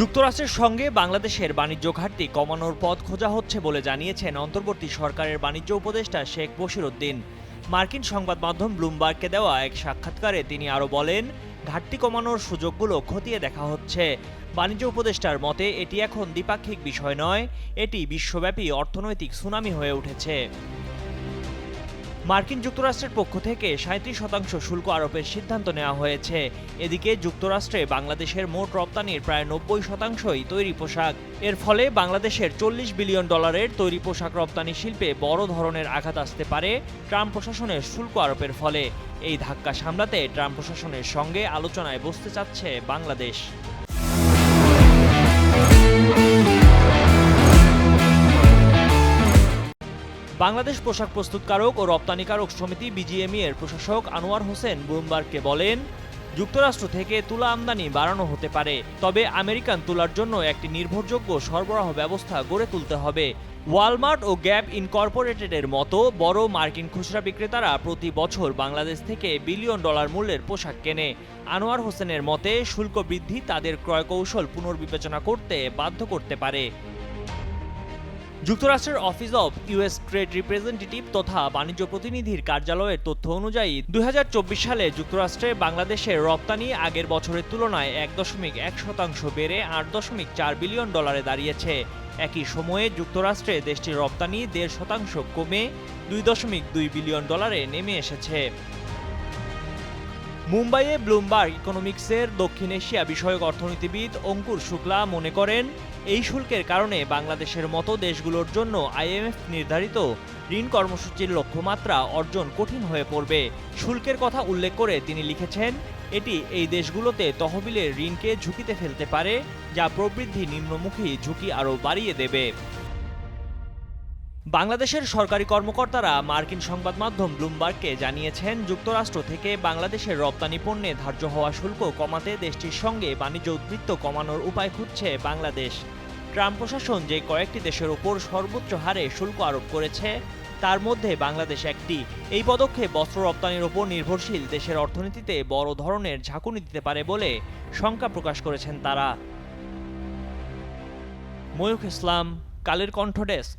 যুক্তরাষ্ট্রের সঙ্গে বাংলাদেশের বাণিজ্য ঘাটতি কমানোর পথ খোঁজা হচ্ছে বলে জানিয়েছেন অন্তর্বর্তী সরকারের বাণিজ্য উপদেষ্টা শেখ বশিরউদ্দিন মার্কিন সংবাদ মাধ্যম ব্লুমবার্গকে দেওয়া এক সাক্ষাৎকারে তিনি আরও বলেন, ঘাটতি কমানোর সুযোগগুলো খতিয়ে দেখা হচ্ছে। বাণিজ্য উপদেষ্টার মতে, এটি এখন দ্বিপাক্ষিক বিষয় নয়, এটি বিশ্বব্যাপী অর্থনৈতিক সুনামি হয়ে উঠেছে। মার্কিন যুক্তরাষ্ট্রের পক্ষ থেকে সাঁত্রিশ শতাংশ শুল্ক আরোপের সিদ্ধান্ত নেওয়া হয়েছে। এদিকে যুক্তরাষ্ট্রে বাংলাদেশের মোট রপ্তানির প্রায় নব্বই শতাংশই তৈরি পোশাক। এর ফলে বাংলাদেশের চল্লিশ বিলিয়ন ডলারের তৈরি পোশাক রপ্তানি শিল্পে বড় ধরনের আঘাত আসতে পারে ট্রাম্প প্রশাসনের শুল্ক আরোপের ফলে। এই ধাক্কা সামলাতে ট্রাম্প প্রশাসনের সঙ্গে আলোচনায় বসতে চাচ্ছে বাংলাদেশ। বাংলাদেশ পোশাক প্রস্তুতকারক ও রপ্তানিকারক সমিতি বিজিএমই এর প্রশাসক আনোয়ার হোসেন ব্লুমবার্গকে বলেন, যুক্তরাষ্ট্র থেকে তুলা আমদানি বাড়ানো হতে পারে, তবে আমেরিকান তুলার জন্য একটি নির্ভরযোগ্য সরবরাহ ব্যবস্থা গড়ে তুলতে হবে। ওয়ালমার্ট ও গ্যাপ ইনকর্পোরেটেডের মতো বড় মার্কিন খুচরা বিক্রেতারা প্রতি বছর বাংলাদেশ থেকে বিলিয়ন ডলার মূল্যের পোশাক কেনে। আনোয়ার হোসেনের মতে, শুল্ক বৃদ্ধি তাদের ক্রয় কৌশল পুনর্বিবেচনা করতে বাধ্য করতে পারে। যুক্তরাষ্ট্রের office of US trade representative তথা বাণিজ্য প্রতিনিধির কার্যালয়ের তথ্য অনুযায়ী, দুই হাজার চব্বিশ সালে যুক্তরাষ্ট্রে বাংলাদেশের রপ্তানি আগের বছরের তুলনায় এক দশমিক এক শতাংশ বেড়ে আট দশমিক চার বিলিয়ন ডলারে দাঁড়িয়েছে। একই সময়ে যুক্তরাষ্ট্রে দেশটির রপ্তানি দেড় শতাংশ কমে দুই দশমিক দুই বিলিয়ন ডলারে নেমে এসেছে। মুম্বাইয়ে ব্লুমবার্গ ইকোনমিক্সের দক্ষিণ এশিয়া বিষয়ক অর্থনীতিবিদ অঙ্কুর শুক্লা মনে করেন, এই শুল্কের কারণে বাংলাদেশের মতো দেশগুলোর জন্য আইএমএফ নির্ধারিত ঋণ কর্মসূচির লক্ষ্যমাত্রা অর্জন কঠিন হয়ে পড়বে। শুল্কের কথা উল্লেখ করে তিনি লিখেছেন, এটি এই দেশগুলোতে তহবিলের ঋণকে ঝুঁকিতে ফেলতে পারে, যা প্রবৃদ্ধি নিম্নমুখী ঝুঁকি আরও বাড়িয়ে দেবে। বাংলাদেশের সরকারি কর্মকর্তারা মার্কিন সংবাদ মাধ্যম ব্লুমবার্গকে জানিয়েছেন, যুক্তরাষ্ট্র থেকে বাংলাদেশের রপ্তানি পণ্যে ধার্য হওয়া শুল্ক কমাতে দেশটির সঙ্গে বাণিজ্য উদ্বৃত্ত কমানোর উপায় খুঁজছে বাংলাদেশ। ট্রাম্প প্রশাসন যে কয়েকটি দেশের ওপর সর্বোচ্চ হারে শুল্ক আরোপ করেছে, তার মধ্যে বাংলাদেশ একটি। এই পদক্ষেপ বস্ত্র রপ্তানির ওপর নির্ভরশীল, দেশের অর্থনীতিতে বড় ধরনের ঝাঁকুনি দিতে পারে বলে শঙ্কা প্রকাশ করেছেন তারা। ময়ূখ ইসলাম, কালের কণ্ঠ ডেস্ক।